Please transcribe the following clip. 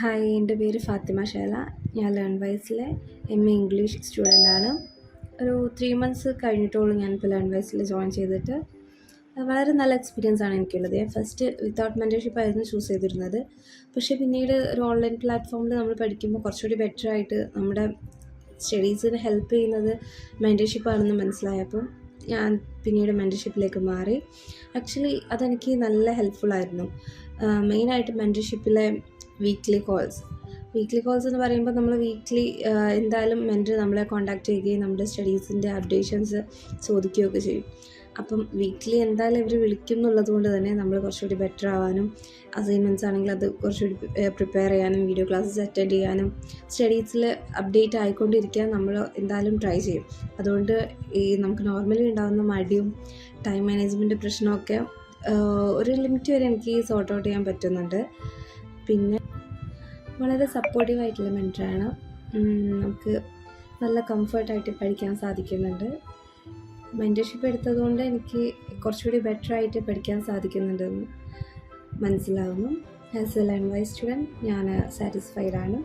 Hi എന്റെ പേര് ഫാത്തിമ ഷേല. ഞാൻ ലേൺ വൈസിലെ എം എ ഇംഗ്ലീഷ് സ്റ്റുഡന്റാണ്. ഒരു ത്രീ മന്ത്സ് കഴിഞ്ഞിട്ടുള്ളൂ ഞാനിപ്പോൾ ലേൺ വൈസിൽ ജോയിൻ ചെയ്തിട്ട്. വളരെ നല്ല എക്സ്പീരിയൻസ് ആണ് എനിക്കുള്ളത്. ഞാൻ ഫസ്റ്റ് വിത്തൗട്ട് മെന്റർഷിപ്പ് ആയിരുന്നു ചൂസ് ചെയ്തിരുന്നത്. പക്ഷേ പിന്നീട് ഒരു ഓൺലൈൻ പ്ലാറ്റ്ഫോമിൽ നമ്മൾ പഠിക്കുമ്പോൾ കുറച്ചുകൂടി ബെറ്റർ ആയിട്ട് നമ്മുടെ സ്റ്റഡീസിന് ഹെൽപ്പ് ചെയ്യുന്നത് മെന്റർഷിപ്പ് ആണെന്ന് മനസ്സിലായപ്പോൾ ഞാൻ പിന്നീട് മെന്റർഷിപ്പിലേക്ക് മാറി. ആക്ച്വലി അതെനിക്ക് നല്ല ഹെൽപ്ഫുൾ ആയിരുന്നു. മെയിനായിട്ട് മെന്റർഷിപ്പിലെ വീക്ക്ലി കോൾസ് വീക്ക്ലി കോൾസ് എന്ന് പറയുമ്പോൾ നമ്മൾ വീക്ക്ലി എന്തായാലും മെന്റർ നമ്മളെ കോൺടാക്ട് ചെയ്യുകയും നമ്മുടെ സ്റ്റഡീസിന്റെ അപ്ഡേഷൻസ് ചോദിക്കുകയൊക്കെ ചെയ്യും. അപ്പം വീക്ക്ലി എന്തായാലും ഇവർ വിളിക്കും എന്നുള്ളത് കൊണ്ട് തന്നെ നമ്മൾ കുറച്ചുകൂടി ബെറ്റർ ആവാനും അസൈൻമെന്റ്സ് ആണെങ്കിൽ അത് കുറച്ചുകൂടി പ്രിപ്പയർ ചെയ്യാനും വീഡിയോ ക്ലാസ്സസ് അറ്റൻഡ് ചെയ്യാനും സ്റ്റഡീസിൽ അപ്ഡേറ്റ് ആയിക്കൊണ്ടിരിക്കാൻ നമ്മൾ എന്തായാലും ട്രൈ ചെയ്യും. അതുകൊണ്ട് ഈ നമുക്ക് നോർമലി ഉണ്ടാകുന്ന മടിയും ടൈം മാനേജ്മെന്റ് പ്രശ്നമൊക്കെ ഒരു ലിമിറ്റ് വരെ എനിക്ക് സോർട്ട് ഔട്ട് ചെയ്യാൻ പറ്റുന്നുണ്ട്. പിന്നെ വളരെ സപ്പോർട്ടീവ് ആയിട്ടുള്ള മെന്ററാണ് നമുക്ക് നല്ല കംഫർട്ടായിട്ട് പഠിക്കാൻ സാധിക്കുന്നുണ്ട്. മെന്റർഷിപ്പ് എടുത്തതുകൊണ്ട് എനിക്ക് കുറച്ചുകൂടി ബെറ്റർ ആയിട്ട് പഠിക്കാൻ സാധിക്കുന്നുണ്ടെന്ന് മനസ്സിലാവുന്നു. ആസ് എ ലാംഗ്വേജ് സ്റ്റുഡന്റ് ഞാൻ സാറ്റിസ്ഫൈഡ് ആണ്.